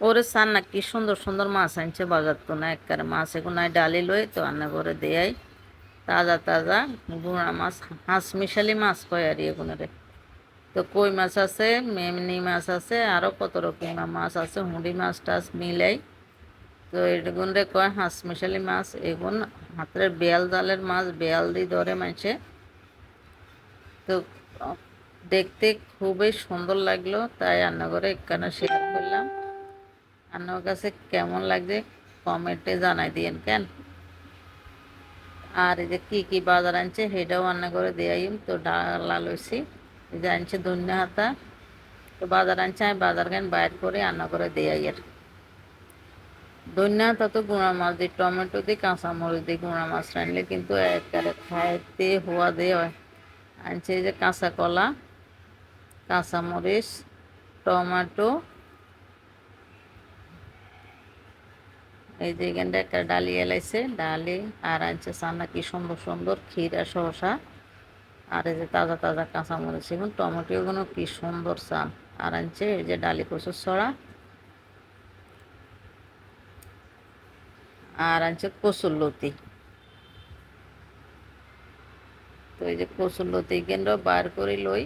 ওরে সান না কি সুন্দর সুন্দর মাছ আনছে, বাজার তো না একবারে মাছ। নাই ডালি লই তো রান্না করে দেয় তাজা তাজা গুঁড়া মাছ, হাঁস মিশালি মাছ কয় আর এগুলোরে তো কই মাছ আছে, মেমনি মাছ আছে আরও কত রকমের মাছ আছে, হুঁড়ি মাছ টাছ মিলাই। তো এগুন রে কয় হাঁস মিশালি মাছ, এগুন হাতের বেয়াল জালের মাছ, বেয়াল দিয়ে ধরে মাছে তো দেখতে খুবই সুন্দর লাগল, তাই রান্না করে এখানে শেয়ার করলাম। আপনার কাছে কেমন লাগছে? কমেন্টে জানাই দিয়েন, কেন? আর এই যে কী কী বাজার আনছে, সেটাও রান্না করে দেয়াইম তো ডালা লইছি, এই যে আনছে ধন্য হাতা। তো বাজার আনছে, আমি বাজার গান বাইর করে রান্না করে দেয়াই আর। ধন্য হাতা তো গুঁড়া মাছ দিই টমেটো দিয়ে কাঁচা মরিচ দিয়ে গুঁড়া মাছ রানলে কিন্তু একবারে খাইতে হওয়া দিয়ে হয়। আনছে এই যে কাঁচা কলা কাঁচা মরিচ টমেটো এই যে এখানটা একটা ডালি এলাইছে, ডালি আর আনছে সান্না কি সুন্দর সুন্দর ক্ষীরা শসা। আর এই যে তাজা তাজা কাঁচামরিচ, এখন টমেটোগুলো কি সুন্দর চান আর আনছে এই যে ডালি কচুর ছড়া। আর আনছে কচুর লতি। তো এই যে কচুর লতি কেন্দ্র বার করে লই,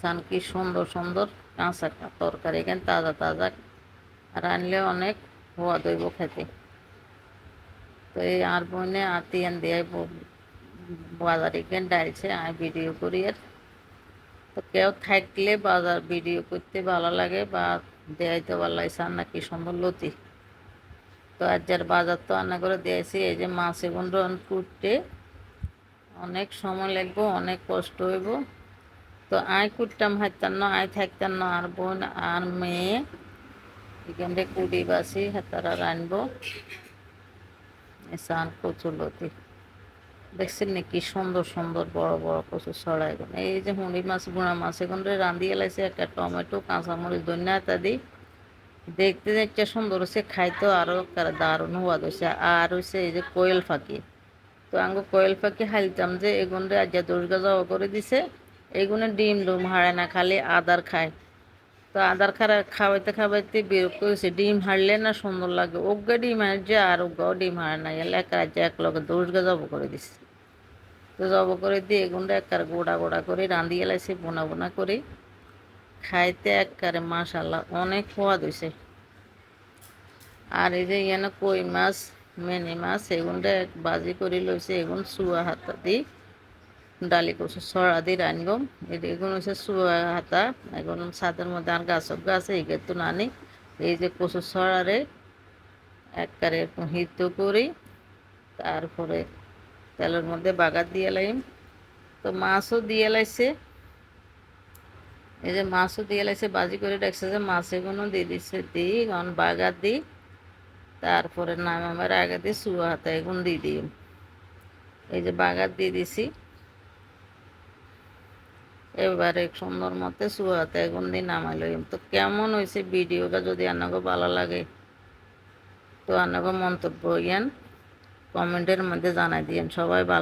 চান কি সুন্দর সুন্দর কাঁচা তরকারি, এখানে তাজা তাজা। রানলে অনেক হওয়া দইব খেতে। তো এই আর বোনে আতি আন দিয়ে বাজারে কেন ডালছে আমি ভিডিও করি আর। তো কেউ থাকলে বাজার ভিডিও করতে ভালো লাগে বা দেয়াইতে ভালো লাগছে আর নাকি সুন্দর লতি। তো আজ যার বাজার তো রান্না করে দিয়েছি এই যে মাছ এখন রন করতে অনেক সময় লাগবো, অনেক কষ্ট হইব। তো আয় কুটতাম হাইতাম না, আয় থাকতাম না, আর বোন আর মেয়ে এখানে কুড়ি বাসি, হাতারা রানবো সান কচুর লতি। দেখছেন নাকি সুন্দর সুন্দর, বড় বড় কচু ছড়াই গুণ এই যে হুঁড়ি মাছ, গুঁড়া মাছ, এখন রাঁধি এলাইছে, একটা টমেটো, কাঁচামরিচ, ধনিয়া ইত্যাদি দেখতে দেখতে সুন্দর হচ্ছে খাইতে আরও দারুণ হওয়া হয়েছে আর হচ্ছে এই যে কোয়েল ফাঁকি তো আঙ্গ কোয়েল পাখি হাইলতাম যে এগুনরে আজ দুর্গা যাওয়া করে দিছে। এগুনে ডিম ডুম হারে না, খালি আদার খায়। তো আদার খারা খাওয়াইতে খাওয়াইতে বিরক্ত হয়েছে ডিম হারলে না সুন্দর লাগে। ওগা ডিম হারছে আর ওগাও ডিম হারে না গেলে এক রাজ্যে এক লগে দুর্গা জব করে দিছে। তো জব করে দিয়ে এগুনটা একবার গোড়া গোড়া করে রাঁধি এলাইছে, বোনা বোনা করে। খাইতে একবারে মাশাল্লাহ অনেক সোয়াদ হয়েছে আর এই যে এখানে কই মাছ, মেনি মাছ এগুনটা এক বাজি করে লইছে। এগুন চুয়া হাতা দি ডালি কচু ছড়া দি রানগম এগুলো হচ্ছে হাতা, এখন ছাদের মধ্যে আর গাছ গাছ, এই তো নানি এই যে কচু ছড়ারে একবারে হিত করি, তারপরে তেলের মধ্যে বাগার দিয়ে লাইম। তো মাছও দিয়ে লাইছে। এই যে মাছও দিয়ে লাইছে, বাজি করে রাখছে যে মাছ এগুলো দিয়ে দিচ্ছে দিই কারণ বাগার দিই। তারপরে নাম আমার আগে দিয়ে শুয়া হাতা এগুন দিয়ে দিই। এই যে বাগার দিয়ে দিছি। এবারে সুন্দর মতে শুয়া এখন দিন দিয়ে নামাইল। তো কেমন হয়েছে ভিডিওটা যদি আনাকে ভালো লাগে, তো আনাকে মন্তব্য ইয়ান কমেন্টের মধ্যে জানাই দিয়েন। সবাই ভালো